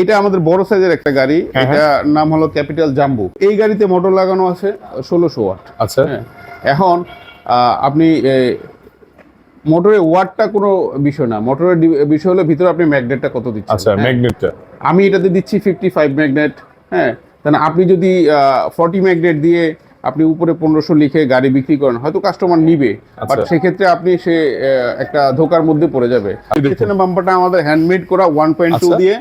এটা আমাদের বড় সাইজের একটা গাড়ি। হ্যাঁ, এটা নাম হলো ক্যাপিটাল জাম্বু। এই গাড়িতে মোটর লাগানো আছে ষোলোশো ওয়াট। আচ্ছা। হ্যাঁ। এখন আপনি মোটরের ওয়াটটা কোনো বিষয় না। মোটরের বিষয় হলো ভিতরে আপনি ম্যাগনেটটা কত দিচ্ছেন। আচ্ছা হ্যাঁ? ম্যাগনেটটা আমি এটাতে দিচ্ছি ফিফটি ফাইভ ম্যাগনেট হ্যাঁ। তাহলে আপনি যদি ফর্টি ম্যাগনেট দিয়ে আপনি উপরে পনেরোশো লিখে গাড়ি বিক্রি করেন হয়তো কাস্টমার নিবে। বাট আচ্ছা। সেক্ষেত্রে আপনি সে একটা ধোকার মধ্যে পড়ে যাবে। পিছনে বাম্পারটা আমাদের হ্যান্ডমেড করা ওয়ান পয়েন্ট টু। দিয়ে।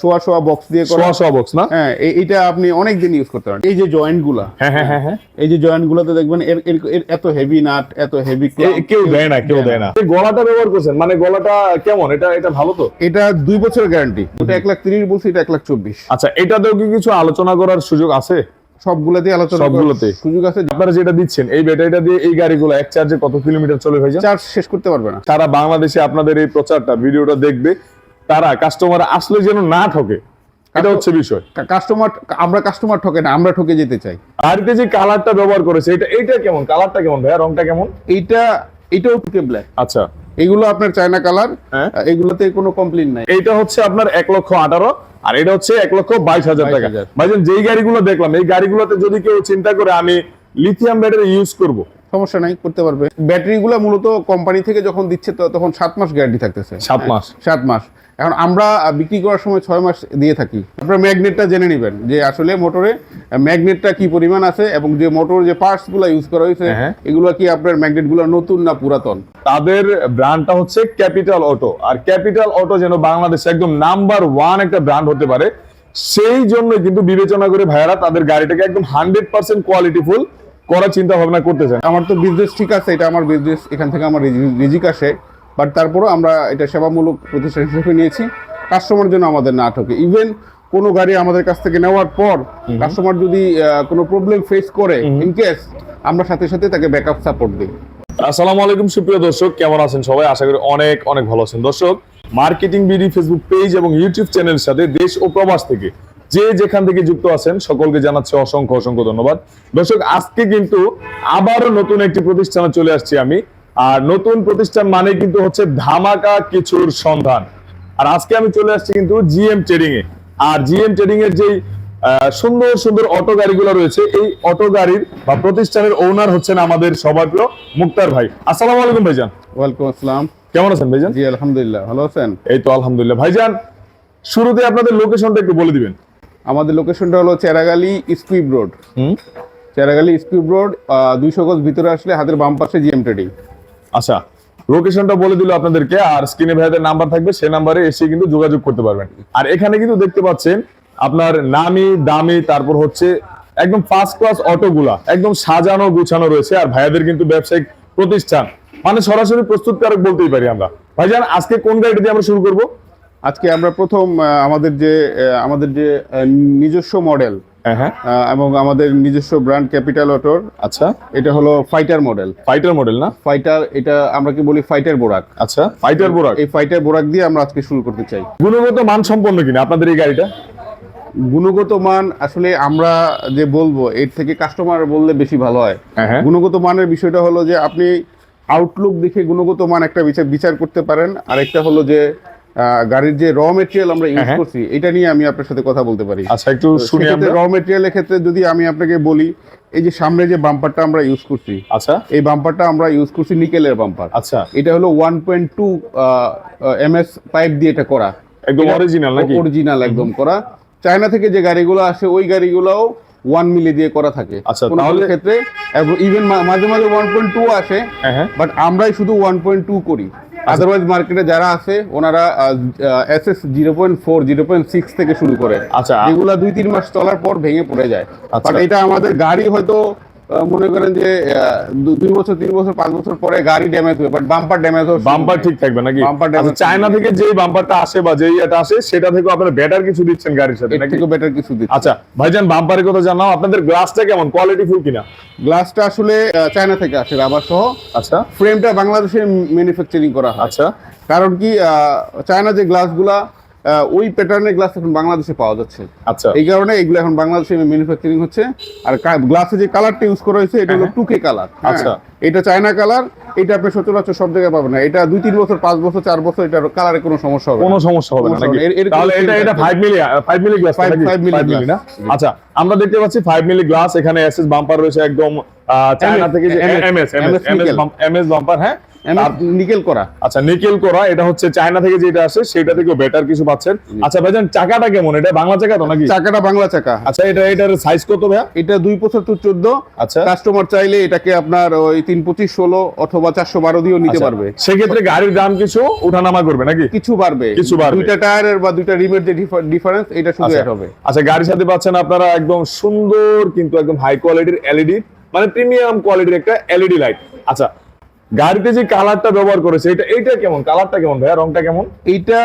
শোয়া শোয়া বক্স দিয়ে করা। সোয়া সোয়া বক্স না? হ্যাঁ এইটা আপনি অনেক দিন ইউজ করতে পারেন। এই যে জয়েন্টগুলা হ্যাঁ হ্যাঁ হ্যাঁ হ্যাঁ। এই যে জয়েন্ট গুলাতে দেখবেন এর এত হেভি নাট এত হেভি কেউ দেয় না কেউ দেয় না। গলাটা ব্যবহার করছেন মানে গলাটা কেমন? এটা এটা ভালো তো? এটা দুই বছরের গ্যারান্টি ওটা এক লাখ তিরিশ বলছি এটা এক লাখ চব্বিশ। আচ্ছা এটাতেও কি কিছু আলোচনা করার সুযোগ আছে? সবগুলাতে আলোচনা সবগুলোতে? সুযোগ আছে। আপনারা যেটা দিচ্ছেন এই ব্যাটারিটা দিয়ে এই গাড়িগুলো এক চার্জে কত কিলোমিটার চলে ভাই চার্জ শেষ করতে পারবে না। তারা বাংলাদেশে আপনাদের এই প্রচারটা ভিডিওটা দেখবে। তারা কাস্টমার আসলে যেন না ঠকে এটা হচ্ছে বিষয়। কাস্টমার আমরা কাস্টমার ঠকে না আমরা ঠকে যেতে চাই। গাড়িতে যে কালারটা ব্যবহার করেছে এটা এটা কেমন? কালারটা কেমন ভাইয়া? রংটা কেমন? এইটা এটাও টুকে ব্ল্যাক আচ্ছা। এগুলো আপনার চায়না কালার হ্যাঁ। এগুলোতে কোনো কমপ্লেন নাই। এইটা হচ্ছে আপনার এক লক্ষ আঠারো আর এটা হচ্ছে এক লক্ষ বাইশ হাজার টাকা। 22,000 ভাইজান যেই গাড়িগুলো দেখলাম এই গাড়িগুলোতে যদি কেউ চিন্তা করে আমি লিথিয়াম ব্যাটারি ইউজ করব। সমস্যা নাই করতে পারবে। ব্যাটারিগুলো মূলত কোম্পানি থেকে যখন দিচ্ছে তখন সাত মাস গ্যারান্টি থাকতেছে। সাত মাস। সাত মাস। এখন আমরা বিক্রি করার সময় ছয় মাস দিয়ে থাকি। আপনার ম্যাগনেটটা জেনে নেবেন যে আসলে মোটরে ম্যাগনেটটা কি পরিমাণ আছে এবং যে মোটর যে পার্টসগুলো ইউজ করা হয়েছে হ্যাঁ। এগুলো কি আপনার ম্যাগনেটগুলো নতুন না পুরাতন? তাদের ব্র্যান্ডটা হচ্ছে ক্যাপিটাল অটো। আর ক্যাপিটাল অটো যেন বাংলাদেশে একদম নাম্বার ওয়ান একটা ব্র্যান্ড হতে পারে সেই জন্য কিন্তু বিবেচনা করে ভাইয়ারা তাদের গাড়িটাকে একদম হান্ড্রেড পার্সেন্ট কোয়ালিটিফুল করার চিন্তা ভাবনা করতেছেন আমার তো বিজনেস ঠিক আছে এটা আমার বিজনেস এখান থেকে আমার রিজিক আসে। বাট তারপরেও আমরা এটা সেবামূলক প্রতিষ্ঠান হিসেবে নিয়েছি। কাস্টমার জন্য আমাদের না ঠকে। ইভেন কোনো গাড়ি আমাদের কাছ থেকে নেওয়ার পর কাস্টমার যদি কোনো প্রবলেম ফেস করে ইন কেস আমরা সাথে সাথে তাকে ব্যাকআপ সাপোর্ট দিই। আসসালামু আলাইকুম সুপ্রিয় দর্শক কেমন আছেন সবাই? আশা করি অনেক অনেক ভালো আছেন। দর্শক মার্কেটিং বিডি ফেসবুক পেজ এবং ইউটিউব চ্যানেলের সাথে দেশ ও প্রবাস থেকে যে যেখান থেকে যুক্ত আছেন সকলকে জানাচ্ছি অসংখ্য অসংখ্য ধন্যবাদ। দর্শক আজকে কিন্তু আবারও নতুন একটি প্রতিষ্ঠানে চলে আসছি আমি আর নতুন প্রতিষ্ঠান মানে কিন্তু হচ্ছে ধামাকা কিছুর সন্ধান। আর আজকে আমি চলে আসছি কিন্তু জিএম ট্রেডিং এ আর জিএম ট্রেডিং এর যেই সুন্দর সুন্দর অটো গাড়িগুলো রয়েছে এই অটো গাড়ির বা প্রতিষ্ঠানের ওনার হচ্ছেন আমাদের সবার প্রিয় মুক্তার ভাই। আসসালামু আলাইকুম ভাইজান। ওয়েলকাম আসসালাম। কেমন আছেন ভাইজান? জি আলহামদুলিল্লাহ। ভালো আছেন? এই তো আলহামদুলিল্লাহ। ভাইজান শুরুতে আপনাদের লোকেশনটা একটু বলে দিবেন। আমাদের লোকেশনটা হলো চেরাগালি স্কুইব রোড। হুম। চেরাগালি স্কুইব রোড দুইশো গজ ভিতরে আসলে হাতের বাম পাশে জিএম ট্রেডিং। আচ্ছা লোকেশনটা বলে দিল আপনাদেরকে, আর স্ক্রিনে ভাইদের নাম্বার থাকবে, সেই নাম্বারে এসে কিন্তু যোগাযোগ করতে পারবেন। আর এখানে কিন্তু দেখতে পাচ্ছেন, আপনার নামি দামি, তারপর হচ্ছে একদম ফার্স্ট ক্লাস অটোগুলা, একদম সাজানো, গুছানো রয়েছে, আর ভাইয়াদের কিন্তু ব্যবসায়িক প্রতিষ্ঠান। মানে সরাসরি প্রস্তুতকারক বলতেই পারি আমরা। ভাইজান, আজকে কোন গাড়িটা দিয়ে আমরা শুরু করব? আজকে আমরা প্রথম আমাদের যে আমাদের যে নিজস্ব মডেল এবং আমাদের নিজস্ব ব্র্যান্ড ক্যাপিটাল অটোর আচ্ছা। এটা হলো ফাইটার মডেল ফাইটার মডেল না? ফাইটার এটা আমরা কি বলি ফাইটার বোরাক আচ্ছা ফাইটার বোরাক এই ফাইটার বোরাক দিয়ে আমরা আজকে শুরু করতে চাই। গুণগত মান সম্পন্ন কিনা আপনাদের এই গাড়িটা? গুণগত মান আসলে আমরা যে বলব এর থেকে কাস্টমার বললে বেশি ভালো হয়। হ্যাঁ হ্যাঁ। গুণগত মানের বিষয়টা হলো যে আপনি আউটলুক দেখে গুণগত মান একটা বিচার বিচার করতে পারেন। আরেকটা হলো যে গাড়ির যে র মেটেরিয়াল আমরা ইউজ হ্যাঁ। করছি এটা নিয়ে আমি আপনার সাথে কথা বলতে পারি। আচ্ছা একটু শুনি আমরা। র মেটেরিয়ালের ক্ষেত্রে যদি আমি আপনাকে বলি এই যে সামনে যে বাম্পারটা আমরা ইউজ করছি আচ্ছা। এই বাম্পারটা আমরা ইউজ করছি নিকেলের বাম্পার আচ্ছা। এটা হলো one point two M S pipe দিয়ে এটা করা। একদম অরিজিনাল নাকি? অরিজিনাল একদম করা। চায়না থেকে যে গাড়িগুলো আসে ওই গাড়িগুলোও ওয়ান মিলি দিয়ে করা থাকে। আচ্ছা, তাহলে- ক্ষেত্রে ইভেন মাঝে মাঝে ওয়ান পয়েন্ট টু আসে হ্যাঁ হ্যাঁ। বাট আমরাই শুধু ওয়ান পয়েন্ট টু করি। আদারওয়াইজ মার্কেটে যারা আছে ওনারা S S zero point four zero point six থেকে শুরু করে। আচ্ছা এগুলা দুই তিন মাস চলার পর ভেঙে পড়ে যায়। আচ্ছা। বাট এটা আমাদের গাড়ি হয়তো মনে করেন যে দুই বছর তিন বছর পাঁচ বছর পরে গাড়ি ড্যামেজ হবে বাট বাম্পার ড্যামেজ হবে বাম্পার ঠিক থাকবে নাকি? Bumper আচ্ছা, চায়না থেকে যে বাম্পারটা আসে বা যেই এটা আসে সেটা থেকে আপনারা বেটার কিছু দিচ্ছেন গাড়ির সাথে নাকি? থেকে বেটার কিছু দিচ্ছে। আচ্ছা ভাইজান বাম্পারের কথা জানাও। আপনাদের গ্লাসটা কেমন? কোয়ালিটি ফুল কিনা? গ্লাসটা আসলে চায়না থেকে আসে রাবার সহ। আচ্ছা। ফ্রেমটা বাংলাদেশে ম্যানুফ্যাকচারিং করা হয়। আচ্ছা। কারণ কি চায়না যে গ্লাসগুলা ওই প্যাটার্নের গ্লাস এখন বাংলাদেশে পাওয়া যাচ্ছে। আচ্ছা। এই কারণে এগুলো এখন বাংলাদেশে ম্যানুফ্যাকচারিং হচ্ছে। আর গ্লাসে যে কালারটা ইউজ করা হয়েছে এটা হলো টুকে কালার আচ্ছা। এটা চায়না কালার এটা আপনি সচরাচর সব জায়গায় পাবেন না। এটা দুই তিন বছর পাঁচ বছর চার বছর এটার কালারে কোনো সমস্যা হবে। কোনো সমস্যা হবে না তাহলে এটা এটা থাকবে 5 মিলি 5 মিলি গ্লাস Five- নাকি? 5 মিলি না? আচ্ছা আমরা দেখতে পাচ্ছি 5 মিলি গ্লাস এখানে এসএস বাম্পার রয়েছে একদম চায়না থেকে যে এমএস এমএস বাম্পার হ্যাঁ? নিকেল করা। আচ্ছা নিকেল করা এটা হচ্ছে চায়না থেকে যেটা আসে সেটা থেকেও বেটার কিছু পাচ্ছেন। আচ্ছা ভাইজান চাকাটা কেমন? এটা বাংলা চাকা তো নাকি? চাকাটা বাংলা চাকা। আচ্ছা এটা এটার সাইজ কত ভাইয়া? এটা দুই পঁচাত্তর চোদ্দ। আচ্ছা। কাস্টমার চাইলে এটাকে আপনার ওই তিন পঁচিশ ষোলো অথবা চারশো বারো দিয়েও নিতে আচ্ছা, পারবে। সেক্ষেত্রে গাড়ির দাম কিছু উঠানামা করবে নাকি? কিছু বাড়বে। কিছু বাড়বে। দুইটা টায়ারের বা দুইটা রিমের যে ডিফারেন্স এটা শুধু আচ্ছা। হবে। আচ্ছা গাড়ির সাথে পাচ্ছেন আপনারা একদম সুন্দর কিন্তু একদম হাই কোয়ালিটির এলইডি মানে প্রিমিয়াম কোয়ালিটির একটা এলইডি লাইট আচ্ছা গাড়িতে যে কালারটা ব্যবহার করেছে এটা এটা কেমন? কালারটা কেমন ভাইয়া? রংটা কেমন? এইটা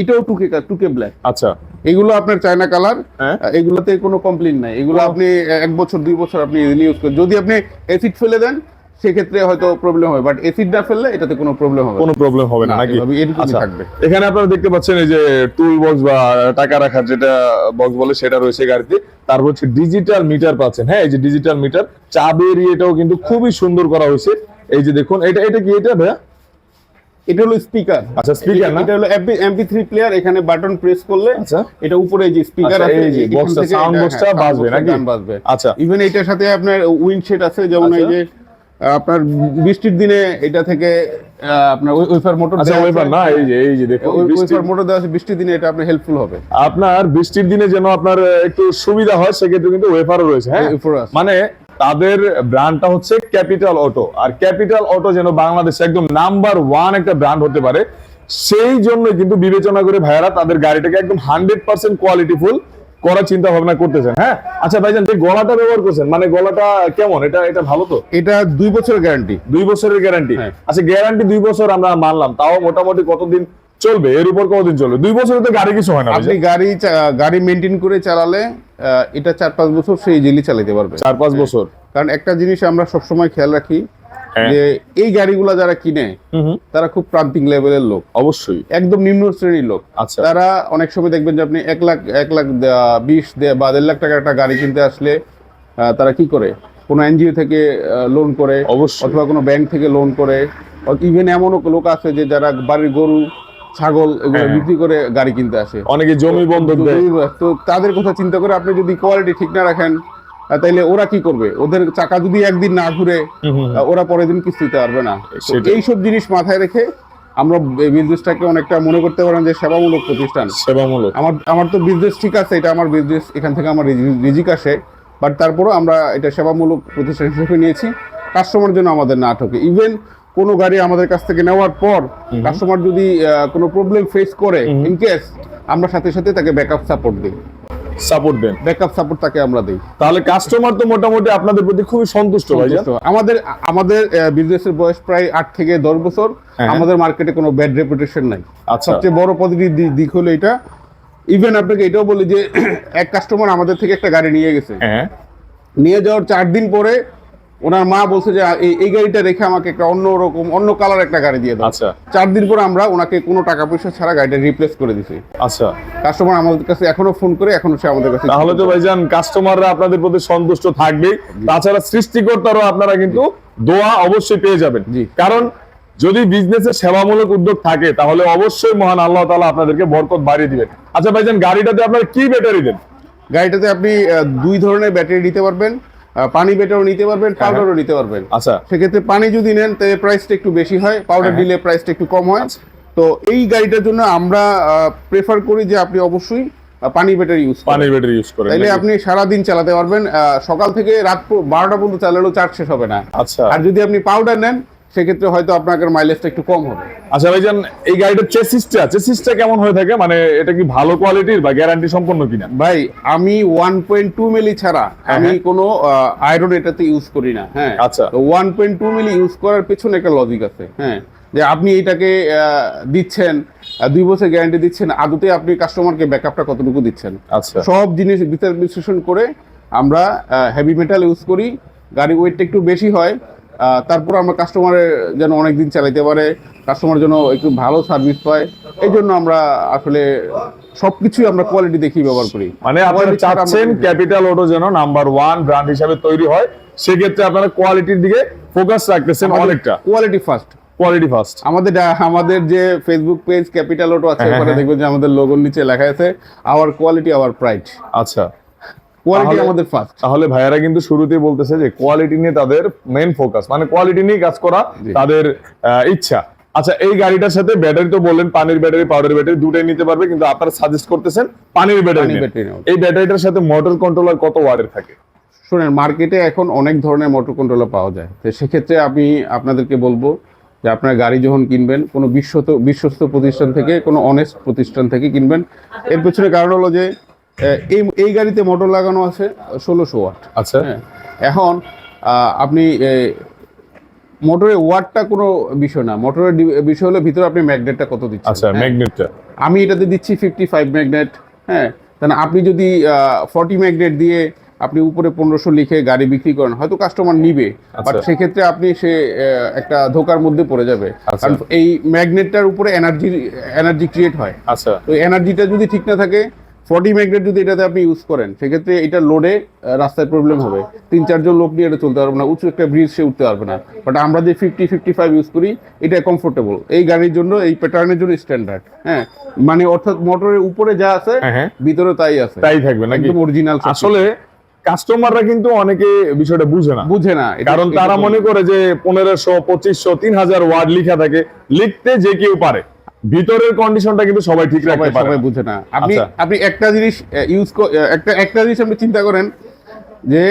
এটাও টুকে টুকে ব্ল্যাক আচ্ছা। এগুলো আপনার চায়না কালার হ্যাঁ। এগুলোতে কোনো কমপ্লেন নাই। এগুলো আপনি এক বছর দুই বছর আপনি ইউজ করেন। যদি আপনি অ্যাসিড ফেলে দেন সেক্ষেত্রে হয়তো প্রবলেম হবে। বাট অ্যাসিড না ফেললে এটাতে কোনো প্রবলেম হবে কোনো প্রবলেম হবে না নাকি? এরকমই আচ্ছা। থাকবে। এখানে আপনারা দেখতে পাচ্ছেন এই যে টুল বক্স বা টাকা রাখার যেটা বক্স বলে সেটা রয়েছে গাড়িতে। তারপর হচ্ছে ডিজিটাল মিটার পাচ্ছেন। হ্যাঁ এই যে ডিজিটাল মিটার চাবের ইয়েটাও কিন্তু খুবই সুন্দর করা হয়েছে। এই যে দেখুন এটা এটা কি এটা ভাইয়া এটা হলো স্পিকার আচ্ছা, speaker না? এটা হলো এমপি থ্রি প্লেয়ার এখানে বাটন প্রেস করলে আচ্ছা। এটা উপরে যে স্পিকার আচ্ছা, আছে এই যে এখান box টা, থেকে- sound হ্যাঁ, box টা হ্যাঁ, বাজবে নাকি? বাজবে আচ্ছা। ইভেন এটার সাথে আপনার উইন্ড আছে যেমন এই আচ্ছা। যে আপনার বৃষ্টির দিনে এটা থেকে আপনার ওয়েফার মোটর আচ্ছা ওয়েবার না এই যে এই যে দেখুন বৃষ্টির- ওয়েফার মোটর দেওয়া আছে বৃষ্টির দিনে এটা আপনার হেল্পফুল হবে আপনার বৃষ্টির দিনে যেন আপনার একটু সুবিধা হয় সেক্ষেত্রে কিন্তু ওয়েফারও রয়েছে হ্যাঁ মানে তাদের ব্র্যান্ডটা হচ্ছে ক্যাপিটাল অটো আর ক্যাপিটাল অটো যেন বাংলাদেশে একদম নাম্বার ওয়ান একটা ব্র্যান্ড হতে পারে সেই জন্য কিন্তু বিবেচনা করে ভাইয়ারা তাদের গাড়িটাকে একদম হান্ড্রেড পার্সেন্ট কোয়ালিটিফুল করার চিন্তা ভাবনা করতেছেন হ্যাঁ? আচ্ছা ভাইজান যে গলাটা ব্যবহার করছেন মানে গলাটা কেমন? এটা এটা ভালো তো? এটা দুই বছরের গ্যারান্টি দুই বছরের গ্যারান্টি। আচ্ছা গ্যারান্টি দুই বছর আমরা মানলাম তাও মোটামুটি কতদিন চলবে এর উপর কতদিন চলবে। দুই বছরে তো গাড়ি কিছু হয় না আপনি গাড়ি গাড়ি মেনটেন করে চালালে এটা চার পাঁচ বছর সেই ইজিলি চালাতে পারবে। চার পাঁচ বছর। কারণ একটা জিনিস আমরা সবসময় খেয়াল রাখি হ্যাঁ। যে এই গাড়িগুলো যারা কিনে তারা খুব প্রান্তিক লেভেলের লোক। অবশ্যই। একদম নিম্ন শ্রেণির লোক। আচ্ছা। তারা অনেক সময় দেখবেন যে আপনি এক লাখ এক লাখ বিশ দে- বা দেড় লাখ টাকার একটা গাড়ি কিনতে আসলে তারা কি করে? কোনো এনজিও থেকে লোন করে অবশ্যই। অথবা কোনো ব্যাংক থেকে লোন করে ইভেন এমনও লোক আছে যে যারা বাড়ির গরু ছাগল এগুলো হ্যাঁ। বিক্রি করে গাড়ি কিনতে আসে। অনেকে জমি বন্ধক দেয়। তো তাদের কথা চিন্তা করে আপনি যদি কোয়ালিটি ঠিক না রাখেন তাইলে ওরা কি করবে? ওদের চাকা যদি একদিন না ঘুরে ওরা পরের দিন কিস্তি দিতে পারবে না। এইসব জিনিস মাথায় রেখে আমরা বিজনেসটাকে অনেকটা মনে করতে পারেন যে সেবামূলক প্রতিষ্ঠান। সেবামূলক। আমার আমার তো বিজনেস ঠিক আছে এটা আমার বিজনেস এখান থেকে আমার রিজিক আসে। বাট তারপরেও আমরা এটা সেবামূলক প্রতিষ্ঠান হিসেবে নিয়েছি। কাস্টমার জন্য আমাদের না ঠকে। ইভেন কোনো গাড়ি আমাদের কাছ থেকে নেওয়ার পর কাস্টমার যদি কোনো প্রবলেম ফেস করে ইন কেস আমরা সাথে সাথে তাকে ব্যাকআপ সাপোর্ট দিই। সাপোর্ট দেন। ব্যাকআপ সাপোর্ট তাকে আমরা দিই। তাহলে কাস্টমার তো মোটামুটি আপনাদের প্রতি খুবই সন্তুষ্ট তো আমাদের আমাদের বিজনেসের বয়স প্রায় আট থেকে দশ বছর। হ্যাঁ। আমাদের মার্কেটে কোনো ব্যাড রেপুটেশন নাই। আচ্ছা। সবচেয়ে বড় পজিটিভ দিক হলো এটা। ইভেন আপনাকে এটাও বলি যে এক কাস্টমার আমাদের থেকে একটা গাড়ি নিয়ে গেছে। হ্যাঁ। নিয়ে যাওয়ার চার দিন পরে ওনার মা বলছে যে এই গাড়িটা রেখে আমাকে একটা অন্য রকম অন্য কালার একটা গাড়ি দিয়ে দাও। আচ্ছা। চার দিন পরে আমরা ওনাকে কোনো টাকা পয়সা ছাড়া গাড়িটা রিপ্লেস করে দিছি। আচ্ছা। কাস্টমার আমাদের কাছে এখনও ফোন করে এখনও সে আমাদের কাছে তাহলে তো ভাইজান কাস্টমাররা আপনাদের প্রতি সন্তুষ্ট থাকবে তাছাড়া সৃষ্টিকর্তারও আপনারা কিন্তু দোয়া অবশ্যই পেয়ে যাবেন। জি। কারণ যদি বিজনেসের সেবামূলক উদ্যোগ থাকে তাহলে অবশ্যই মহান আল্লাহ তাআলা আপনাদেরকে বরকত বাড়িয়ে দিবেন। আচ্ছা ভাইজান গাড়িটাতে আপনারা কি ব্যাটারি দেন? গাড়িটাতে আপনি দুই ধরনের ব্যাটারি নিতে পারবেন। পানি বেটারও নিতে পারবেন পাউডারও নিতে পারবেন। আচ্ছা। সেক্ষেত্রে পানি যদি নেন তাহলে প্রাইসটা একটু বেশি হয় পাউডার হ্যাঁ। দিলে প্রাইসটা একটু কম হয়। আচ্ছা। তো এই গাড়িটার জন্য আমরা প্রেফার করি যে আপনি অবশ্যই পানি ব্যাটারি ইউজ পানি বেটার ব্যাটারি ইউজ করেন তাহলে আপনি সারা দিন চালাতে পারবেন সকাল থেকে রাত প- বারোটা পর্যন্ত চালালেও চার্জ শেষ হবে না। আচ্ছা। আর যদি আপনি পাউডার নেন সেক্ষেত্রে হয়তো আপনার মাইলেজটা একটু কম হবে। আচ্ছা ভাইজান এই গাড়িটার চেসিসটা চেসিসটা কেমন হয়ে থাকে? মানে এটা কি ভালো কোয়ালিটির বা গ্যারান্টি সম্পন্ন কিনা? ভাই আমি ওয়ান পয়েন্ট টু মিলি ছাড়া আমি হ্যাঁ। কোনো আয়রন এটাতে ইউজ করি না হ্যাঁ। আচ্ছা। One point two milli use করার পেছনে একটা লজিক আছে হ্যাঁ। যে আপনি এটাকে দিচ্ছেন দুই বছর গ্যারান্টি দিচ্ছেন আদতে আপনি কাস্টমারকে ব্যাকআপটা কতটুকু দিচ্ছেন? আচ্ছা। সব জিনিস বিচার বিশ্লেষণ করে আমরা হেভি মেটাল ইউজ করি গাড়ি ওয়েটটা একটু বেশি হয় তারপর আমরা কাস্টমারের যেন অনেক দিন চালাইতে পারে কাস্টমার যেন একটু ভালো সার্ভিস পায় এই জন্য আমরা আসলে সবকিছুই আমরা কোয়ালিটি দেখি ব্যবহার করি। মানে আপনারা চাচ্ছেন ক্যাপিটাল অটো যেন নাম্বার ওয়ান ব্র্যান্ড হিসাবে তৈরি হয় সেক্ষেত্রে আপনারা কোয়ালিটির দিকে ফোকাস রাখতেছেন অনেকটা। কোয়ালিটি ফার্স্ট কোয়ালিটি ফার্স্ট আমাদের আমাদের যে ফেসবুক পেজ ক্যাপিটাল অটো আছে হ্যাঁ, ওখানে হ্যাঁ। দেখবেন যে আমাদের লোগোর নিচে লেখা আছে আওয়ার কোয়ালিটি আওয়ার প্রাইড আচ্ছা। কোয়ালিটি আমাদের ফার্স্ট তাহলে ভাইয়ারা কিন্তু শুরুতেই বলতেছে যে কোয়ালিটি নিয়ে তাদের মেইন ফোকাস মানে কোয়ালিটি নিয়ে কাজ করা তাদের ইচ্ছা। আচ্ছা এই গাড়িটার সাথে ব্যাটারি তো বললেন পানির ব্যাটারি পাউডার ব্যাটারি দুটাই নিতে পারবে কিন্তু আপনারা সাজেস্ট করতেছেন পানির ব্যাটারি। এই ব্যাটারিটার সাথে মোটর কন্ট্রোলার কত ওয়াটের থাকে? শুনেন মার্কেটে এখন অনেক ধরনের মোটর কন্ট্রোলার পাওয়া যায়। তো সেক্ষেত্রে আমি আপনাদেরকে বলব যে আপনার গাড়ি যখন কিনবেন কোনো বিশ্বত বিশ্বস্ত প্রতিষ্ঠান থেকে কোনো অনেস্ট প্রতিষ্ঠান থেকে কিনবেন। এর পেছনে কারণ হলো যে এই এই গাড়িতে মোটর লাগানো আছে ষোলোশো ওয়াট আচ্ছা। হ্যাঁ। এখন আপনি মোটরের ওয়াটটা কোনো বিষয় না। মোটরের বিষয় হলো ভিতরে আপনি ম্যাগনেটটা কত দিচ্ছেন। আচ্ছা। ম্যাগনেটটা আমি এটাতে দিচ্ছি ফিফটি ফাইভ ম্যাগনেট হ্যাঁ। তাহলে আপনি যদি ফর্টি ম্যাগনেট দিয়ে আপনি উপরে পনেরোশো লিখে গাড়ি বিক্রি করেন হয়তো কাস্টমার নিবে। বাট আচ্ছা। সেক্ষেত্রে আপনি সে একটা ধোকার মধ্যে পড়ে যাবে। আচ্ছা। কারণ এই ম্যাগনেটটার উপরে এনার্জি এনার্জি ক্রিয়েট হয়। আচ্ছা। তো এনার্জিটা যদি ঠিক না থাকে ফর্টি ম্যাগনেট যদি এটাতে আপনি ইউজ করেন সেক্ষেত্রে এটা লোডে রাস্তায় প্রবলেম হবে। তিন চারজন লোক নিয়ে এটা চলতে পারবে না। উঁচু একটা ব্রিজ সে উঠতে পারবে না। বাট আমরা যে ফিফটি ফিফটি ফাইভ ইউজ করি এটা কমফোর্টেবল এই গাড়ির জন্য এই প্যাটার্নের জন্য স্ট্যান্ডার্ড হ্যাঁ? মানে অর্থাৎ মোটরের উপরে যা আছে হ্যাঁ, হ্যাঁ। ভিতরে তাই আছে। তাই থাকবে নাকি? একদম অরিজিনাল আসলে কাস্টমাররা কিন্তু অনেকে বিষয়টা বুঝে না। বুঝে না। কারণ তারা মনে করে যে পনেরোশো পঁচিশশো তিন হাজার ওয়ার্ড লিখা থাকে। লিখতে যে কেউ পারে। ভিতরের কন্ডিশনটা কিন্তু সবাই ঠিক রাখতে পারে সবাই বুঝে না আপনি আচ্ছা। আপনি একটা জিনিস ইউজ একটা একটা জিনিস আপনি চিন্তা করেন যে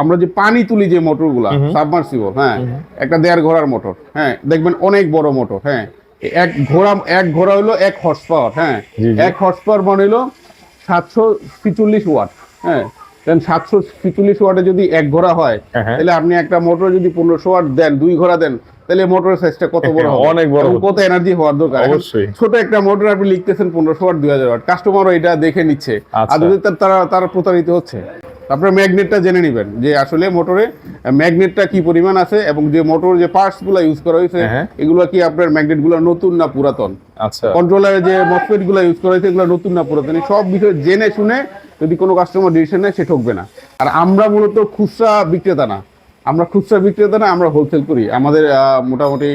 আমরা যে পানি তুলি যে মোটরগুলা সাবমার্সিবল হ্যাঁ একটা দেড় ঘোড়ার মোটর হ্যাঁ দেখবেন অনেক বড় মোটর হ্যাঁ এক ঘোড়া এক ঘোড়া হলো এক হর্স পাওয়ার হ্যাঁ। এক হর্স পাওয়ার মানে হলো সাতশো ছিচল্লিশ ওয়াট হ্যাঁ দেন সাতশো ছিচল্লিশ ওয়াটে যদি এক ঘোড়া হয় হ্যাঁ, হ্যাঁ। তাহলে আপনি একটা মোটর যদি পনেরোশো ওয়াট দেন দুই ঘোড়া দেন তাহলে মোটরের সাইজটা কত বড় অনেক বড় কত এনার্জি হওয়ার দরকার? অবশ্যই। ছোট একটা মোটর আপনি লিখতেছেন পনেরোশো ওয়াট দুই হাজার ওয়াট কাস্টমারও এটা দেখে নিচ্ছে। আচ্ছা। আর যদি তারা তারা প্রতারিত হচ্ছে তারপরে ম্যাগনেটটা জেনে নেবেন যে আসলে মোটরে ম্যাগনেটটা কি পরিমাণ আছে এবং যে মোটর যে পার্টসগুলো ইউজ করা হয়েছে হ্যাঁ। এগুলো কি আপনার ম্যাগনেটগুলো নতুন না পুরাতন? আচ্ছা। কন্ট্রোলারে যে মসফেটগুলো ইউজ করা হয়েছে এগুলো নতুন না পুরাতন। সব বিষয় জেনে শুনে যদি কোনো কাস্টমার ডিসিশন নেয় সে ঠকবে না। আর আমরা মূলত খুচরা বিক্রেতা না। আমরা খুচরা বিক্রেতা না আমরা হোলসেল করি। আমাদের মোটামুটি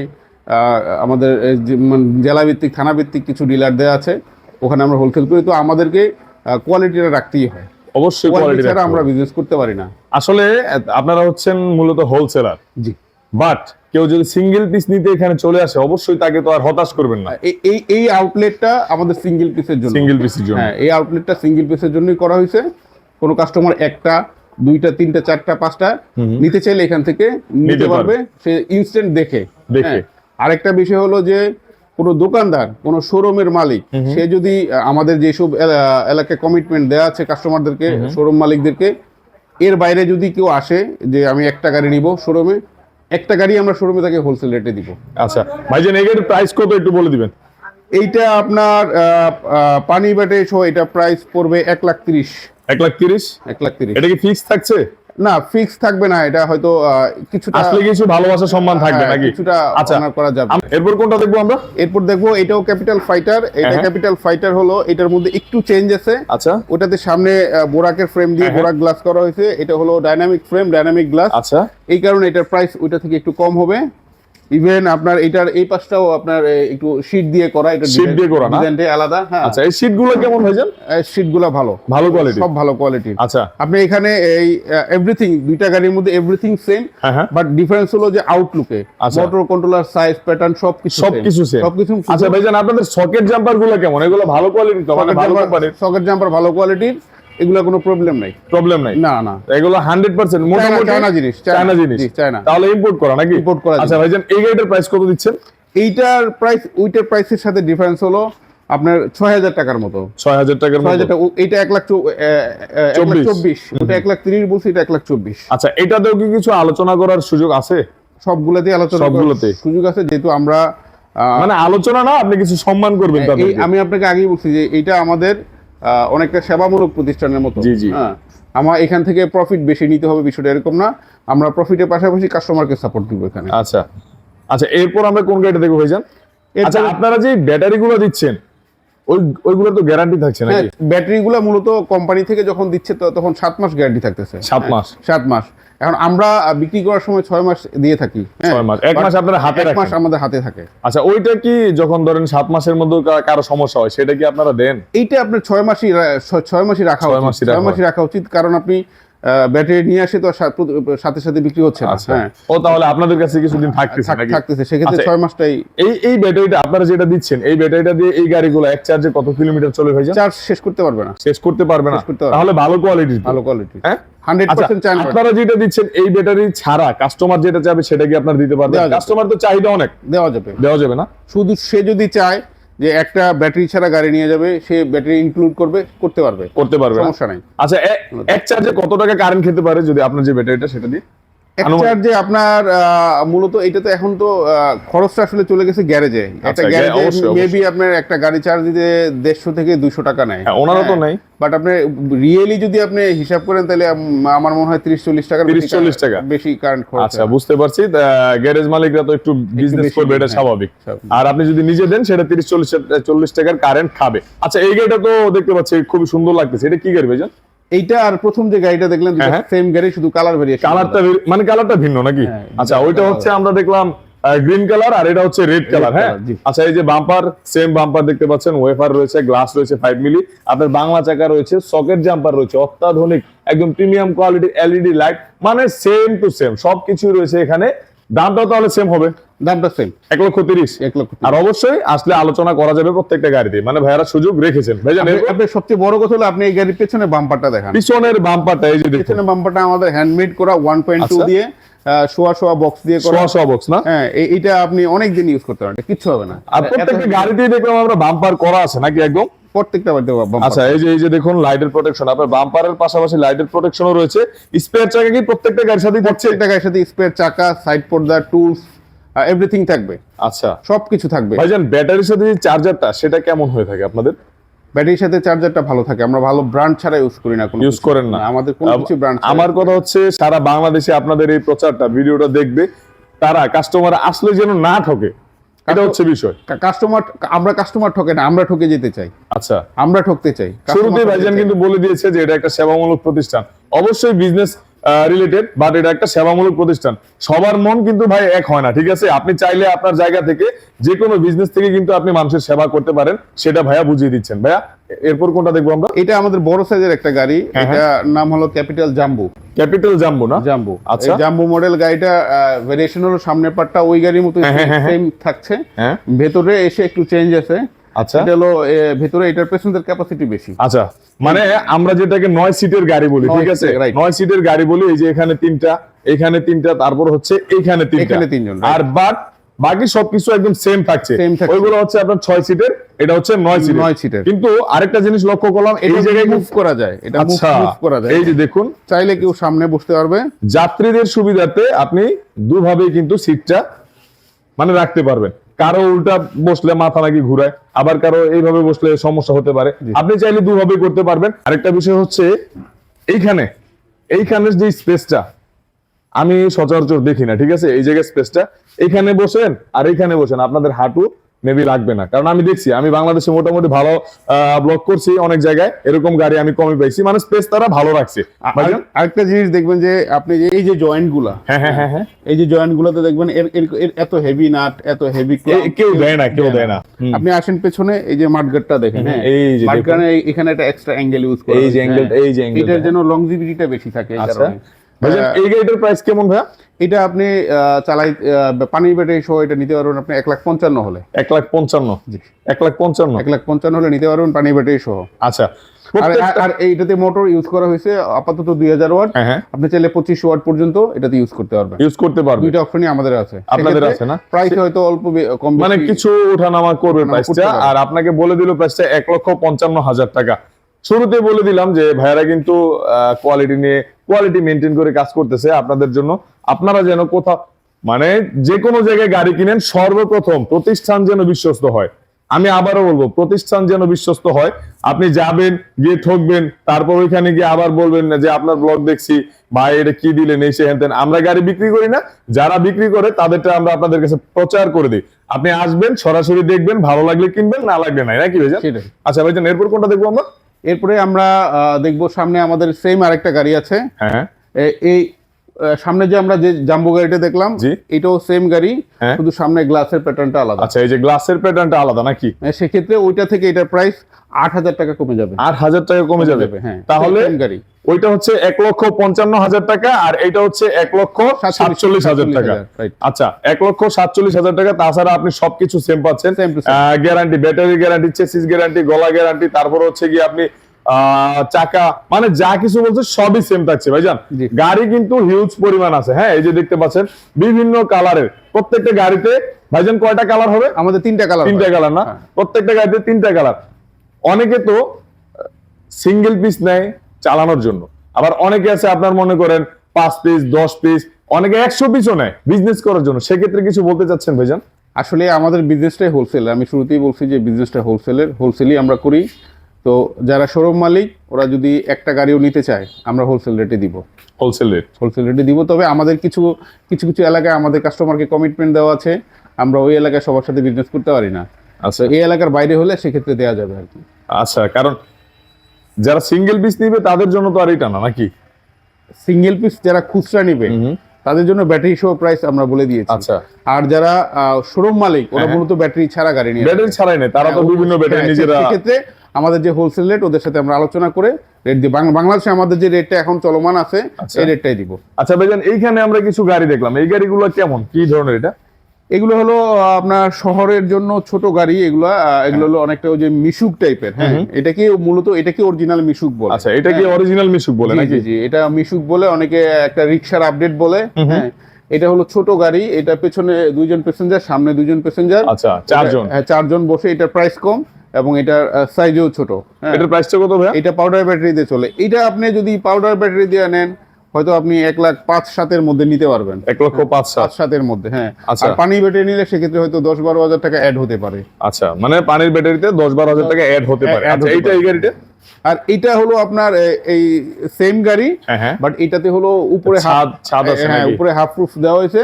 আমাদের মানে জেলা ভিত্তিক থানা ভিত্তিক কিছু ডিলার দেওয়া আছে ওখানে আমরা হোলসেল করি। তো আমাদেরকে কোয়ালিটিটা রাখতেই হয়। অবশ্যই কোয়ালিটি ছাড়া আমরা বিজনেস করতে পারি না। আসলে আপনারা হচ্ছেন মূলত হোলসেলার জি। বাট কেউ যদি সিঙ্গেল পিস নিতে এখানে চলে আসে অবশ্যই তাকে তো আর হতাশ করবেন না। এই এই আউটলেটটা আমাদের সিঙ্গেল পিসের জন্য। সিঙ্গেল পিসের জন্য। হ্যাঁ এই আউটলেটটা সিঙ্গেল পিসের জন্যই করা হয়েছে। কোনো কাস্টমার একটা দুইটা তিনটা চারটা পাঁচটা নিতে চাইলে এখান থেকে নিতে পারবে। সে ইনস্ট্যান্ট দেখে। দেখে। হ্যাঁ। আরেকটা বিষয় হলো যে কোনো দোকানদার কোনো শোরুমের মালিক সে যদি আমাদের যেসব এলা- এলাকায় কমিটমেন্ট দেওয়া আছে কাস্টমারদেরকে শোরুম মালিকদেরকে এর বাইরে যদি কেউ আসে যে আমি একটা গাড়ি নিব শোরুমে একটা গাড়ি আমরা শোরুমে তাকে হোলসেল রেটে দিব। আচ্ছা। ভাইজান এগের প্রাইস কত একটু বলে দিবেন? এইটা আপনার পানি ব্যাটে সহ এটা প্রাইস পড়বে এক লাখ তিরিশ। এক লাখ তিরিশ? এক লাখ তিরিশ। এটা কি ফিক্স থাকছে? না ফিক্স থাকবে না এটা হয়তো কিছুটা আসলে কিছু ভালোবাসা সম্মান থাকবে হ্যাঁ, নাকি? কিছুটা আচ্ছা করা যাবে। এরপর কোনটা দেখব আমরা? এরপর দেখব এটাও ক্যাপিটাল ফাইটার এটা হ্যাঁ। ক্যাপিটাল ফাইটার হলো এটার মধ্যে একটু চেঞ্জ আছে। আচ্ছা। ওটাতে সামনে বোরাকের ফ্রেম দিয়ে হ্যাঁ। বোরাক গ্লাস করা হয়েছে। এটা হলো ডাইনামিক ফ্রেম ডাইনামিক গ্লাস আচ্ছা। এই কারণে এটার প্রাইস ওইটা থেকে একটু কম হবে। ইভেন আপনার এটার এই পাশটাও আপনার একটু শীট দিয়ে করা এটা Sheet দিয়ে করা না? ডিজাইনটা আলাদা হ্যাঁ। আচ্ছা এই সিটগুলো কেমন ভাইজান শীটগুলা ভালো। ভালো কোয়ালিটি সব ভালো কোয়ালিটির আচ্ছা। আপনি এখানে এই এভরিথিং দুইটা গাড়ির মধ্যে এভরিথিং সেম হ্যাঁ হ্যাঁ। বাট ডিফারেন্স হলো যে আউটলুকে আচ্ছা। মোটর কন্ট্রোলার সাইজ প্যাটার্ন সবকিছু সবকিছু সেম সবকিছু আচ্ছা ভাইজান আপনাদের সকেট জাম্পারগুলো কেমন? এগুলো ভালো কোয়ালিটি তো মানে ভালো কোম্পানির সকেট জাম্পার ভালো কোয়ালিটির এগুলা কোনো প্রবলেম নাই। প্রবলেম নাই? না না। এগুলো হান্ড্রেড পার্সেন্ট মোটামুটি চায়না জিনিস, চায়না। জিনিস চায়না। তাহলে ইম্পোর্ট করা নাকি? Import করা আচ্ছা ভাইজান এই গাড়িটার প্রাইস কত দিচ্ছেন? এইটার প্রাইস ওইটার প্রাইসের সাথে ডিফারেন্স হলো আপনার ছয় হাজার টাকার মতো। ছয় হাজার টাকার এইটা এক লাখ চব্বিশ। ওটা এক লাখ তিরিশ বলছি এটা এক লাখ চব্বিশ। আচ্ছা এটাতেও কি কিছু আলোচনা করার সুযোগ আছে? সবগুলোতেই আলোচনা সবগুলোতে? সুযোগ আছে যেহেতু আমরা মানে আলোচনা না আপনি কিছু সম্মান করবেন আমি আপনাকে আগেই বলছি যে এটা আমাদের অনেকটা সেবামূলক প্রতিষ্ঠানের মতো। জি, জি। হ্যাঁ। আমার এখান থেকে প্রফিট বেশি নিতে হবে বিষয়টা এরকম না। আমরা প্রফিটের পাশাপাশি কাস্টমারকে সাপোর্ট দিব এখানে। আচ্ছা। আচ্ছা এরপর আমরা কোন গাড়িটা দেখব ভাইজান? আচ্ছা আপনারা যে ব্যাটারিগুলো দিচ্ছেন ওই ওইগুলো তো গ্যারান্টি থাকছে হ্যাঁ নাকি ব্যাটারিগুলো মূলত কোম্পানি থেকে যখন দিচ্ছে তখন সাত মাস গ্যারান্টি থাকতেছে। সাত হ্যাঁ, মাস। সাত মাস। এখন আমরা বিক্রি করার সময় ছয় মাস দিয়ে থাকি। হ্যাঁ। ছয় মাস। এক মাস আপনারা হাতে এক মাস আমাদের হাতে থাকে। আচ্ছা ওইটা কি যখন ধরেন সাত মাসের মধ্যে কারও সমস্যা হয় সেটা কি আপনারা দেন? এইটা আপনার ছয় মাসই ছয় মাসই রাখা ছয় মাসই রাখা উচিত। কারণ আপনি ব্যাটারি নিয়ে আসে তো সাথে সাথে বিক্রি হচ্ছে আচ্ছা। হ্যাঁ। ও তাহলে আপনাদের কাছে কিছুদিন থাকতেছে থাকতেছে। সেক্ষেত্রে আচ্ছা, ছয় মাসটাই এই এই ব্যাটারিটা আপনারা যেটা দিচ্ছেন এই ব্যাটারিটা দিয়ে এই গাড়িগুলো এক চার্জে কত কিলোমিটার চলে ভাইজান? চার্জ শেষ করতে পারবে না। শেষ করতে পারবে না। তাহলে ভালো কোয়ালিটি ভালো কোয়ালিটি হ্যাঁ? আচ্ছা আপনারা যেটা দিচ্ছেন এই ব্যাটারি ছাড়া কাস্টমার যেটা চাবে সেটা কি আপনারা দিতে পারবেন? কাস্টমার তো চাহিদা অনেক। দেওয়া যাবে। দেওয়া যাবে না? শুধু সে যদি চায় যে একটা ব্যাটারি ছাড়া গাড়ি নিয়ে যাবে সে ব্যাটারি ইনক্লুড করবে করতে পারবে। করতে পারবে। সমস্যা নাই। আচ্ছা এক চার্জে কত টাকা কারেন্ট খেতে পারে যদি আপনার যে ব্যাটারিটা সেটা দিয়ে? এক আনুমানিক- চার্জে আপনার মূলত এটা তো এখন তো খরচটা আসলে চলে গেছে গ্যারেজে। একটা আচ্ছা, গ্যারেজে অবশ্যই, মেবি আপনার একটা গাড়ি চার্জ দিতে দেড়শো থেকে দুইশো টাকা নেয়। হ্যাঁ, ওনারও তো নেই। বাট আপনি রিয়েলি যদি আপনি হিসাব করেন তাহলে আমার মনে হয় তিরিশ চল্লিশ টাকা 30-40 টাকা। বেশি কারেন্ট খরচ আচ্ছা বুঝতে পারছি। গ্যারেজ মালিকরা তো একটু বিজনেস করবে এটা হ্যাঁ, স্বাভাবিক। আর আপনি যদি নিজে দেন সেটা তিরিশ চল্লিশ চল্লিশ টাকার কারেন্ট খাবে। আচ্ছা এই গাড়িটা তো দেখতে পাচ্ছি খুবই সুন্দর লাগতেছে। এটা কি গাড়ি ভাইজান? এইটা আর প্রথম যে গাড়িটা দেখলেন হ্যাঁ, হ্যাঁ। সেম গাড়ি শুধু কালার ভেরিয়েশন কালারটা মানে কালারটা ভিন্ন নাকি? হ্যাঁ, আচ্ছা ওইটা হচ্ছে আমরা দেখলাম গ্রিন কালার আর এটা হচ্ছে রেড কালার হ্যাঁ? আচ্ছা এই যে বাম্পার সেম বাম্পার দেখতে পাচ্ছেন ওয়েফার রয়েছে গ্লাস রয়েছে ফাইভ মিলি আপনার বাংলা চাকা রয়েছে সকেট জাম্পার রয়েছে অত্যাধুনিক একদম প্রিমিয়াম কোয়ালিটির এলইডি লাইট মানে সেম টু সেম সবকিছু রয়েছে এখানে। দামটাও তাহলে সেম হবে? দামটা সেম এক লক্ষ তিরিশ? এক লক্ষ আর অবশ্যই আসলে আলোচনা করা যাবে প্রত্যেকটা গাড়িতে। মানে ভাইয়ারা সুযোগ রেখেছেন। ভাইজান আপনি- সবচেয়ে বড় কথা হলো আপনি এই গাড়ির পেছনে বাম্পারটা দেখান। পিছনের বাম্পারটা এই যে দেখুন। পেছনে বাম্পারটা আমাদের হ্যান্ডমেড করা ওয়ান পয়েন্ট টু। দিয়ে শোয়া শোয়া বক্স দিয়ে করা। সোয়া সোয়া বক্স না? হ্যাঁ এইটা আপনি অনেক দিন ইউজ করতে পারেন এটা কিচ্ছু হবে না। আর প্রত্যেকটা গাড়িতেই দেখলাম আমরা বাম্পার করা আছে নাকি একদম? প্রত্যেকটা বাড়িতে বাম্পার আচ্ছা এই যে এই যে দেখুন লাইটের প্রোটেকশন আপনার বাম্পারের পাশাপাশি লাইটের প্রোটেকশনও রয়েছে। স্পেয়ার চাকা কি প্রত্যেকটা গাড়ির থাকছে? প্রত্যেকটা গাড়ির সাথে স্পেয়ার চাকা সাইড পর্দা টুলস এভরিথিং থাকবে। আচ্ছা। সবকিছু থাকবে। ভাইজান ব্যাটারির সাথে যে চার্জারটা সেটা কেমন হয়ে থাকে আপনাদের? ব্যাটারির সাথে চার্জারটা ভালো থাকে। আমরা ভালো ব্র্যান্ড ছাড়া ইউজ করি না কোনো ইউজ করেন না। আমাদের কোনো কিছু ব্র্যান্ড আমার কথা হচ্ছে সারা বাংলাদেশে আপনাদের এই প্রচারটা ভিডিওটা দেখবে। তারা কাস্টমার আসলে যেন না ঠকে। এটা হচ্ছে বিষয়। কাস্টমার আমরা কাস্টমার ঠকে না আমরা ঠকে যেতে চাই। আচ্ছা। আমরা ঠকতে চাই শুরুতেই ভাইজান কিন্তু বলে দিয়েছে যে এটা একটা সেবামূলক প্রতিষ্ঠান। অবশ্যই বিজনেস রিলেটেড বাট এটা একটা সেবামূলক প্রতিষ্ঠান। সবার মন কিন্তু ভাই এক হয় না ঠিক আছে? আপনি চাইলে আপনার জায়গা থেকে যে কোনো বিজনেস থেকে কিন্তু আপনি মানুষের সেবা করতে পারেন সেটা ভাইয়া বুঝিয়ে দিচ্ছেন। ভাইয়া এরপর কোনটা দেখব আমরা? এটা আমাদের বড় সাইজের একটা গাড়ি। হ্যাঁ, এটা নাম হলো ক্যাপিটাল জাম্বু ক্যাপিটাল জাম্বো না? জাম্বু আচ্ছা। জাম্বু মডেল গাড়িটা ভেরিয়েশন হলো সামনের পার্টটা ওই গাড়ির মতো হ্যাঁ, হ্যাঁ, হ্যাঁ, সেম থাকছে। হ্যাঁ। ভেতরে এসে একটু চেঞ্জ আছে। আচ্ছা। এটা হলো ভেতরে এটার প্যাসেঞ্জার ক্যাপাসিটি বেশি। আচ্ছা মানে আমরা যেটাকে নয় সিটের গাড়ি বলি ঠিক আছে? নয় সিটের গাড়ি বলি এই যে এখানে তিনটা এখানে তিনটা তারপর হচ্ছে এইখানে তিনটা। এখানে তিনজন, আর বাট বাকি সবকিছু একদম সেম থাকছে। ওইগুলো হচ্ছে আপনার ছয় সিটের এটা হচ্ছে নয় সিটের। নয় সিটের। কিন্তু আরেকটা জিনিস লক্ষ্য করলাম এই জায়গায় মুভ করা যায় এটা আচ্ছা মুভ করা যায়। এই যে দেখুন। চাইলে কেউ সামনে বসতে পারবে। যাত্রীদের সুবিধাতে আপনি দুভাবে কিন্তু সিটটা মানে রাখতে পারবেন। কারও উল্টা বসলে মাথা নাকি ঘুরায় আবার কারও এইভাবে বসলে সমস্যা হতে পারে। আপনি চাইলে দুভাবে করতে পারবেন। আরেকটা বিষয় হচ্ছে এইখানে এইখানে যে স্পেসটা আমি সচরাচর দেখি না ঠিক আছে? এই জায়গায় স্পেসটা এখানে বসেন আর এইখানে বসেন। আপনাদের হাঁটু মেবি লাগবে না। কারণ আমি দেখছি আমি বাংলাদেশে মোটামুটি ভালো ব্লক করছি অনেক জায়গায় এরকম গাড়ি আমি কমই পাইছি। মানে স্পেস তারা ভালো রাখছে। আরেকটা জিনিস দেখবেন যে আপনি এই যে জয়েন্টগুলা হ্যাঁ হ্যাঁ হ্যাঁ হ্যাঁ। এই যে জয়েন্ট গুলাতে দেখবেন এত হেভি নাট এত হেভি কেউ দেয় না কেউ দেয় না। আপনি আসেন পেছনে এই যে মাঠগাটটা দেখেন হ্যাঁ? এই যে মাঠগানে এখানে একটা এক্সট্রা অ্যাঙ্গেল ইউজ করা এই যে অ্যাঙ্গেল। এই যে অ্যাঙ্গেল এটার। জন্য লংজিভিটিটা বেশি থাকে এই আচ্ছা। কারণে। এই গাড়িটার প্রাইস কেমন ভাইয়া? এটা আপনি চালাই পানির ব্যাটারি সহ এটা নিতে পারবেন আপনি এক লাখ পঞ্চান্ন হলে। এক লাখ পঞ্চান্ন। এক লাখ পঞ্চান্ন? এক লাখ পঞ্চান্ন হলে নিতে পারবেন পানির ব্যাটারি সহ। আচ্ছা। আর এইটাতে মোটর ইউজ করা হয়েছে আপাতত দুই হাজার ওয়াট। হ্যাঁ হ্যাঁ। আপনি চাইলে পঁচিশ ওয়াট পর্যন্ত এটাতে ইউজ করতে পারবেন। ইউজ করতে পারবে দুইটা অপশনই আমাদের আছে। আপনাদের আছে না? প্রাইস হয়তো অল্প কম মানে কিছু ওঠানামা করবে প্রাইসটা আর আপনাকে বলে দিল প্রাইসটা এক লক্ষ পঞ্চান্ন হাজার টাকা। শুরুতে বলে দিলাম যে ভাইয়ারা কিন্তু কোয়ালিটি নিয়ে কোয়ালিটি মেনটেন করে কাজ করতেছে আপনাদের জন্য। আপনারা যেন কোথাও মানে যে কোনো জায়গায় গাড়ি কিনেন সর্বপ্রথম প্রতিষ্ঠান যেন বিশ্বস্ত হয়। আমি আবারও বলব প্রতিষ্ঠান যেন বিশ্বস্ত হয়। আপনি যাবেন গিয়ে ঠকবেন তারপর ওইখানে গিয়ে আবার বলবেন না যে আপনার ব্লগ দেখছি ভাই এটা কি দিলেন এই সে হেন তেন। আমরা গাড়ি বিক্রি করি না যারা বিক্রি করে তাদেরটা আমরা আপনাদের কাছে প্রচার করে দিই। আপনি আসবেন সরাসরি দেখবেন ভালো লাগলে কিনবেন না লাগলে নাই। নাকি ভাইজান? আচ্ছা ভাইজান এরপর কোনটা দেখব আমরা? এরপরে আমরা আহ, দেখব সামনে আমাদের সেম আরেকটা গাড়ি আছে হ্যাঁ এই সামনে যে আমরা যে জাম্বো গাড়িটা দেখলাম। এটাও সেম গাড়ি হ্যাঁ। শুধু সামনে গ্লাসের প্যাটার্নটা আলাদা আচ্ছা এই যে গ্লাসের প্যাটার্নটা আলাদা নাকি সেক্ষেত্রে ওইটা থেকে এটার প্রাইস আট হাজার টাকা কমে যাবে। আট হাজার টাকা কমে যাবে। হ্যাঁ। তাহলে গাড়ি। ওইটা হচ্ছে এক লক্ষ পঞ্চান্ন হাজার টাকা আর এইটা হচ্ছে এক লক্ষ সাতচল্লিশ হাজার টাকা। আচ্ছা এক লক্ষ সাতচল্লিশ হাজার টাকা তাছাড়া আপনি সবকিছু সেম পাচ্ছেন. Guarantee battery guarantee chassis guarantee গলা গ্যারান্টি তারপর হচ্ছে কি আপনি চাকা মানে যা কিছু বলছে সবই সেম থাকছে। ভাইজান। গাড়ি কিন্তু হিউজ পরিমাণ আছে। হ্যাঁ এই যে দেখতে পাচ্ছেন বিভিন্ন কালারের প্রত্যেকটা গাড়িতে ভাইজান কয়টা কালার হবে? আমাদের তিনটা কালার তিনটা কালার না? হ্যাঁ। প্রত্যেকটা গাড়িতে তিনটা কালার অনেকে তো সিঙ্গেল পিস নেয় চালানোর জন্য। আবার অনেকে আছে আপনার মনে করেন পাঁচ পিস দশ পিস অনেকে একশো পিসও নেয় বিজনেস করার জন্য। সেক্ষেত্রে কিছু বলতে চাচ্ছেন ভাইজান? আসলে আমাদের বিজনেসটাই হোলসেল আমি শুরুতেই বলছি যে বিজনেসটা হোলসেলের হোলসেলই আমরা করি। তো যারা শোরুম মালিক ওরা যদি একটা গাড়িও নিতে চায় আমরা হোলসেল রেটে দিব। হোলসেল রেট হোলসেল রেটে দিব তবে আমাদের কিছু কিছু কিছু এলাকায় আমাদের কাস্টমারকে কমিটমেন্ট দেওয়া আছে। আমরা ওই এলাকায় সবার সাথে বিজনেস করতে পারি না। আচ্ছা। এই এলাকার বাইরে হলে সেক্ষেত্রে দেওয়া যাবে আর কি। আচ্ছা কারণ যারা সিঙ্গেল পিস নিবে তাদের জন্য তো আর এটা না নাকি? সিঙ্গেল পিস যারা খুচরা নিবে তাদের জন্য ব্যাটারি সহ প্রাইস আমরা বলে দিয়েছি। আচ্ছা। আর যারা শোরুম মালিক ওরা হ্যাঁ। মূলত ব্যাটারি ছাড়া গাড়ি নিয়ে ব্যাটারি ছাড়াই নেই তারা তো হ্যাঁ, বিভিন্ন ব্যাটারি হ্যাঁ, নিজেরা সেক্ষেত্রে আমাদের যে হোলসেল রেট ওদের সাথে আমরা আলোচনা করে রেট দিই বাংলাদেশে আমাদের যে রেটটা এখন চলমান আছে আচ্ছা। এই রেটটাই দিব। আচ্ছা ভাইজান এইখানে আমরা কিছু গাড়ি দেখলাম এই গাড়িগুলো কেমন? কি ধরনের এটা? এগুলো হলো আপনার শহরের জন্য ছোট গাড়ি এগুলো এগুলো হলো অনেকটা ওই যে মিশুক টাইপের হ্যাঁ? এটাকে মূলত এটাকে অরিজিনাল মিশুক বলে? আচ্ছা এটা কি অরিজিনাল মিশুক বলে নাকি? জি, জি এটা মিশুক বলে অনেকে একটা রিক্সার আপডেট বলে হ্যাঁ? এটা হলো ছোট গাড়ি এটা পেছনে দুইজন প্যাসেঞ্জার সামনে দুইজন প্যাসেঞ্জার আচ্ছা চারজন? হ্যাঁ চারজন বসে এটার প্রাইস কম এবং এটার সাইজও ছোট হ্যাঁ? এটার প্রাইসটা কত ভাই এটা পাউডার ব্যাটারি দিয়ে চলে। এটা আপনি যদি পাউডার ব্যাটারি দিয়ে নেন হয়তো আপনি এক লাখ পাঁচ সাতের মধ্যে নিতে পারবেন। এক লক্ষ পাঁচ সাত। সাতের মধ্যে হ্যাঁ। আচ্ছা। পানির পানি ব্যাটারি নিলে সেক্ষেত্রে হয়তো দশ বারো হাজার টাকা অ্যাড হতে পারে। আচ্ছা মানে পানির ব্যাটারিতে দশ বারো হাজার টাকা অ্যাড হতে পারে। আচ্ছা এইটা এই গাড়িটা? আর এটা হলো আপনার এই সেম গাড়ি হ্যাঁ হ্যাঁ। বাট এটাতে হলো উপরে ছাদ- ছাদ আছে হ্যাঁ উপরে হাফ প্রুফ দেওয়া হয়েছে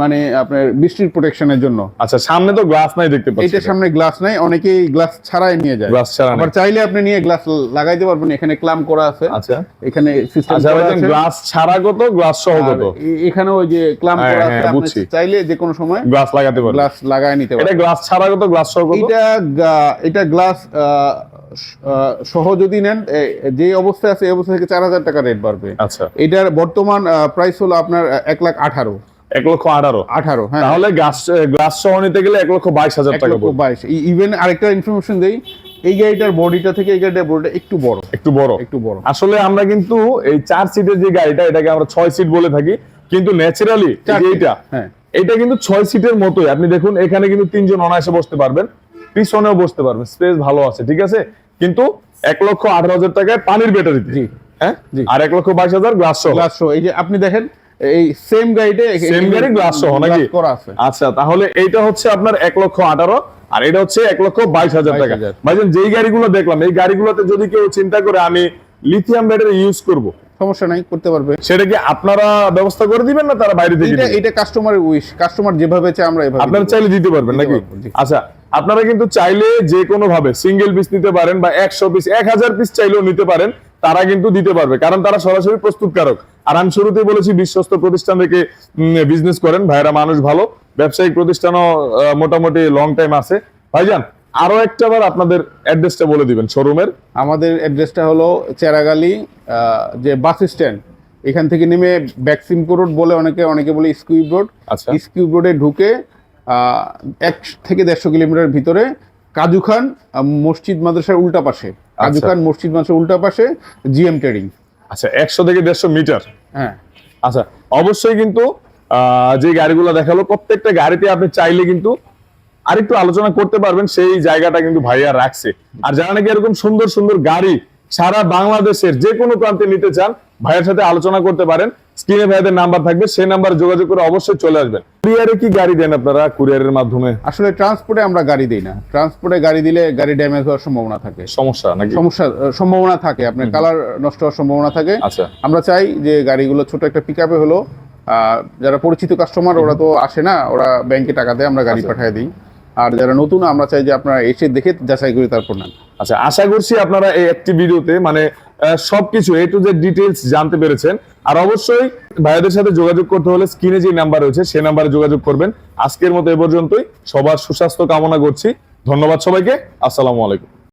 মানে আপনার বৃষ্টির প্রোটেকশনের জন্য। আচ্ছা সামনে তো গ্লাস নাই দেখতে পাচ্ছি এটার সামনে গ্লাস নাই অনেকেই গ্লাস ছাড়াই নিয়ে যায়। গ্লাস ছাড়া আবার চাইলে আপনি নিয়ে গ্লাস লাগাইতে পারবেন এখানে ক্লাম করা আছে। আচ্ছা। এখানে সিস্টেম আচ্ছা করা আছে। গ্লাস ছাড়া কত গ্লাস সহ কত? এখানে ওই যে ক্লাম হ্যাঁ, করা হ্যাঁ, আছে আপনি চাইলে যে কোনো সময় গ্লাস লাগাতে পারবে গ্লাস লাগায় নিতে এটা গ্লাস ছাড়া কত গ্লাস সহ কত? এটা এটা গ্লাস সহ যদি নেন যে অবস্থায় আছে এই অবস্থা থেকে চার হাজার টাকা রেট বাড়বে। আচ্ছা। এটার বর্তমান প্রাইস হলো আপনার এক লাখ আঠারো। এক লক্ষ আঠারো? আঠারো হ্যাঁ। তাহলে গ্লাস গ্লাস সহ নিতে গেলে এক লক্ষ বাইশ হাজার টাকা বাইশ। ইভেন আরেকটা ইনফরমেশন দেই এই গাড়িটার বডিটা থেকে এই গাড়িটার বডিটা একটু বড়। একটু বড়। একটু বড়। আসলে আমরা কিন্তু এই চার সিটের যে গাড়িটা এটাকে আমরা ছয় সিট বলে থাকি কিন্তু ন্যাচারালি এইটা হ্যাঁ। এটা কিন্তু ছয় সিটের মতোই। আপনি দেখুন এখানে কিন্তু তিনজন অনায়াসে বসতে পারবেন পিছনেও বসতে পারবেন স্পেস ভালো আছে ঠিক আছে? কিন্তু এক লক্ষ আঠারো হাজার টাকায় পানির ব্যাটারিতে জি। হ্যাঁ? আর এক লক্ষ বাইশ হাজার গ্লাস সহ। গ্লাস সহ। এই যে আপনি দেখেন এই সেম গাড়িতে Same গাড়ি glass সহ নাকি? করা আছে। আচ্ছা তাহলে এইটা হচ্ছে আপনার এক লক্ষ আঠারো আর এটা হচ্ছে এক লক্ষ বাইশ হাজার টাকা। ভাইজান যেই গাড়িগুলো দেখলাম এই গাড়িগুলোতে যদি কেউ চিন্তা করে আমি লিথিয়াম ব্যাটারি ইউজ করব সমস্যা নাই করতে পারবে। সেটা কি আপনারা ব্যবস্থা করে দিবেন না তারা বাইরে থেকে এটা কাস্টমারের উইশ কাস্টমার যেভাবে চায় আমরা এভাবে আপনারা চাইলে দিতে পারবেন নাকি? আচ্ছা আপনারা কিন্তু চাইলে যে কোনো ভাবে সিঙ্গেল পিস নিতে পারেন বা একশো পিস এক হাজার পিস চাইলেও নিতে পারেন তারা কিন্তু দিতে পারবে। কারণ তারা সরাসরি প্রস্তুতকারক। আর আমি শুরুতেই বলেছি বিশ্বস্ত প্রতিষ্ঠান থেকে বিজনেস করেন। ভাইরা মানুষ ভালো। ব্যবসায়িক প্রতিষ্ঠানও মোটামুটি লং টাইম আছে। ভাইজান আরও একটা বার আপনাদের অ্যাড্রেসটা বলে দিবেন শোরুমের আমাদের অ্যাড্রেসটা হলো চেরাগালি যে বাস স্ট্যান্ড। এখান থেকে নেমে ব্যাকসিমকো রোড বলে অনেকে অনেকে বলে স্কিউব রোড আচ্ছা। স্কিউব রোডে ঢুকে এক থেকে দেড়শো কিলোমিটার ভিতরে কাজু খান মসজিদ মাদ্রাসার উল্টা পাশে। কাজু আচ্ছা। খান মসজিদ মাদ্রাসার উল্টা পাশে জিএম ট্রেডিং। আচ্ছা একশো থেকে দেড়শো মিটার? হ্যাঁ। আচ্ছা অবশ্যই কিন্তু আহ, যে গাড়িগুলো দেখাল প্রত্যেকটা গাড়িতে আপনি চাইলে কিন্তু আরেকটু আলোচনা করতে পারবেন সেই জায়গাটা কিন্তু ভাইয়া রাখছে। আর যারা নাকি এরকম সুন্দর সুন্দর গাড়ি সারা বাংলাদেশের যে কোনো প্রান্তে নিতে চান ভাইয়ের সাথে আলোচনা করতে পারেন। স্ক্রিনে ভাইদের নাম্বার থাকবে সেই নাম্বারে যোগাযোগ করে অবশ্যই চলে আসবেন। কুরিয়ারে কি গাড়ি দেন আপনারা কুরিয়ারের মাধ্যমে? আসলে ট্রান্সপোর্টে আমরা গাড়ি দিই না। ট্রান্সপোর্টে গাড়ি দিলে গাড়ি ড্যামেজ হওয়ার সম্ভাবনা থাকে। সমস্যা নাকি? সমস্যা সম্ভাবনা থাকে। আপনার কালার নষ্ট হওয়ার সম্ভাবনা থাকে। আচ্ছা। আমরা চাই যে গাড়িগুলো ছোট একটা পিক আপে হলো। আহ, যারা পরিচিত কাস্টমার ওরা তো আসে না ওরা ব্যাংকে টাকা দেয় আমরা গাড়ি আচ্ছা। পাঠিয়ে দিই। আর যারা নতুন, আমরা চাই যে আপনারা এসে দেখে যাচাই করে তারপর নেন। আচ্ছা আশা করছি আপনারা এই একটি ভিডিওতে মানে সবকিছু এ টু জেড ডিটেলস জানতে পেরেছেন। আর অবশ্যই ভাইদের সাথে যোগাযোগ করতে হলে স্ক্রিনে যে নাম্বার রয়েছে সেই নাম্বারে যোগাযোগ করবেন। আজকের মতো এ পর্যন্তই। সবার সুস্বাস্থ্য কামনা করছি। ধন্যবাদ সবাইকে। আসসালামু আলাইকুম।